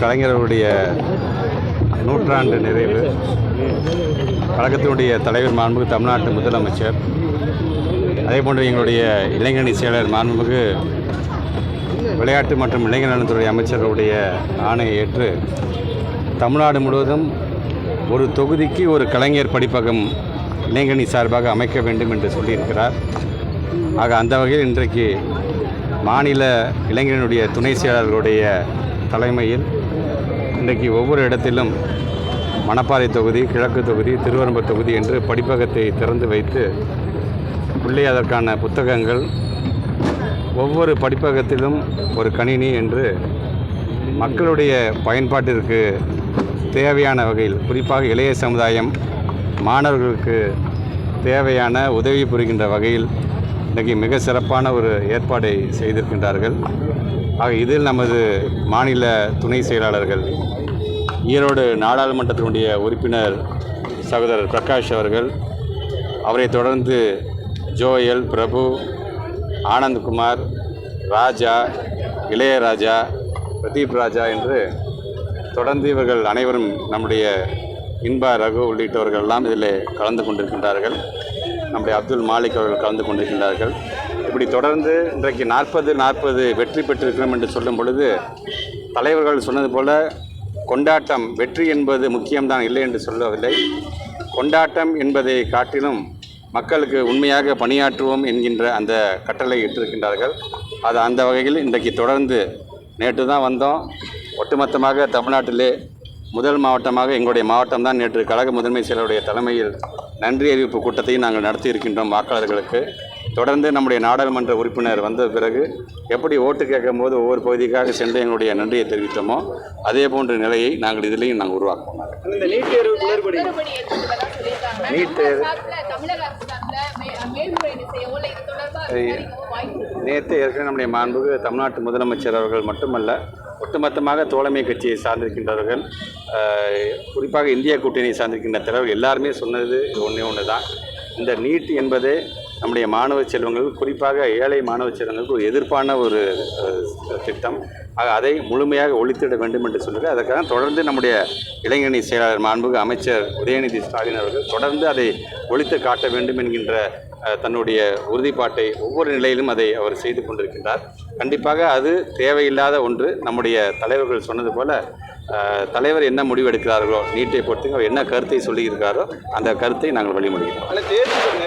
கலைஞருடைய நூற்றாண்டு நிறைவு. கழகத்தினுடைய தலைவர் மாண்புமிகு தமிழ்நாட்டு முதலமைச்சர். அதே போன்று எங்களுடைய இளைஞணி செயலர் மாண்புமிகு விளையாட்டு மற்றும் இளைஞர் நலத்துறை அமைச்சருடைய ஆணையை ஏற்று தமிழ்நாடு முழுவதும் ஒரு தொகுதிக்கு ஒரு கலைஞர் படிப்பகம் இளைஞணி சார்பாக அமைக்க வேண்டும் என்று சொல்லியிருக்கிறார். ஆக அந்த வகையில் இன்றைக்கு மாநில இளைஞனுடைய துணை செயலாளர்களுடைய தலைமையில் இன்றைக்கு ஒவ்வொரு இடத்திலும் மணப்பாறை தொகுதி கிழக்கு தொகுதி திருவரம்பு தொகுதி என்று படிப்பகத்தை திறந்து வைத்து உள்ளே அதற்கான புத்தகங்கள் ஒவ்வொரு படிப்பகத்திலும் ஒரு கணினி என்று மக்களுடைய பயன்பாட்டிற்கு தேவையான வகையில் குறிப்பாக இளைய சமுதாயம் மாணவர்களுக்கு தேவையான உதவி புரிகின்ற வகையில் இன்றைக்கி மிக சிறப்பான ஒரு ஏற்பாடை செய்திருக்கின்றார்கள். ஆக இதில் நமது மாநில துணை செயலாளர்கள் ஈரோடு நாடாளுமன்றத்தினுடைய உறுப்பினர் சகோதரர் பிரகாஷ் அவர்கள் அவரை தொடர்ந்து ஜோயல் பிரபு ஆனந்த்குமார் ராஜா இளையராஜா பிரதீப் ராஜா என்று தொடர்ந்து இவர்கள் அனைவரும் நம்முடைய இன்பா ரகு உள்ளிட்டவர்கள் எல்லாம் இதில் கலந்து கொண்டிருக்கின்றார்கள். நம்முடைய அப்துல் மாலிக் அவர்கள் கலந்து கொண்டிருக்கின்றார்கள். இப்படி தொடர்ந்து இன்றைக்கு நாற்பது நாற்பது வெற்றி பெற்றிருக்கிறோம் என்று சொல்லும் பொழுது தலைவர்கள் சொன்னது போல கொண்டாட்டம் வெற்றி என்பது முக்கியம்தான் இல்லை என்று சொல்லவில்லை. கொண்டாட்டம் என்பதை காட்டிலும் மக்களுக்கு உண்மையாக பணியாற்றுவோம் என்கின்ற அந்த கட்டளை இட்டிருக்கின்றார்கள். அது அந்த வகையில் இன்றைக்கு தொடர்ந்து நேற்று தான் வந்தோம். ஒட்டுமொத்தமாக தமிழ்நாட்டிலே முதல் மாவட்டமாக எங்களுடைய மாவட்டம் தான் நேற்று கழக முதன்மை செயலருடைய தலைமையில் நன்றி அறிவிப்பு கூட்டத்தையும் நாங்கள் நடத்தி இருக்கின்றோம் வாக்காளர்களுக்கு. தொடர்ந்து நம்முடைய நாடாளுமன்ற உறுப்பினர் வந்த பிறகு எப்படி ஓட்டு கேட்கும் போது ஒவ்வொரு பகுதிக்காக சென்று எங்களுடைய நன்றியை தெரிவித்தோமோ அதே போன்ற நிலையை நாங்கள் இதிலையும் நாங்கள் உருவாக்குவோம். இந்த நீட்? நேற்று ஏற்கனவே நம்முடைய மாண்புக்கு தமிழ்நாட்டு முதலமைச்சர் அவர்கள் மட்டுமல்ல ஒட்டுமொத்தமாக தோழமை கட்சியை சார்ந்திருக்கின்றவர்கள் குறிப்பாக இந்திய கூட்டணியை சார்ந்திருக்கின்ற தலைவர்கள் எல்லாருமே சொன்னது ஒன்றே ஒன்று தான் இந்த நீட் என்பது நம்முடைய மாணவ செல்வங்கள் குறிப்பாக ஏழை மாணவ செல்வங்களுக்கு ஒரு எதிர்ப்பான ஒரு திட்டம். ஆக அதை முழுமையாக ஒழித்திட வேண்டும் என்று சொல்லுங்கள் அதற்காக தொடர்ந்து நம்முடைய இளைஞரணி செயலாளர் மாண்புக்கு அமைச்சர் உதயநிதி ஸ்டாலின் அவர்கள் தொடர்ந்து அதை ஒழித்து காட்ட வேண்டும் என்கின்ற தன்னுடைய உறுதிப்பாட்டை ஒவ்வொரு நிலையிலும் அதை அவர் செய்து கொண்டிருக்கின்றார். கண்டிப்பாக அது தேவையில்லாத ஒன்று. நம்முடைய தலைவர்கள் சொன்னது போல தலைவர் என்ன முடிவு எடுக்கிறார்களோ நீட்டை பொறுத்து அவர் என்ன கருத்தை சொல்லியிருக்காரோ அந்த கருத்தை நாங்கள் வழிமொழிகிறோம்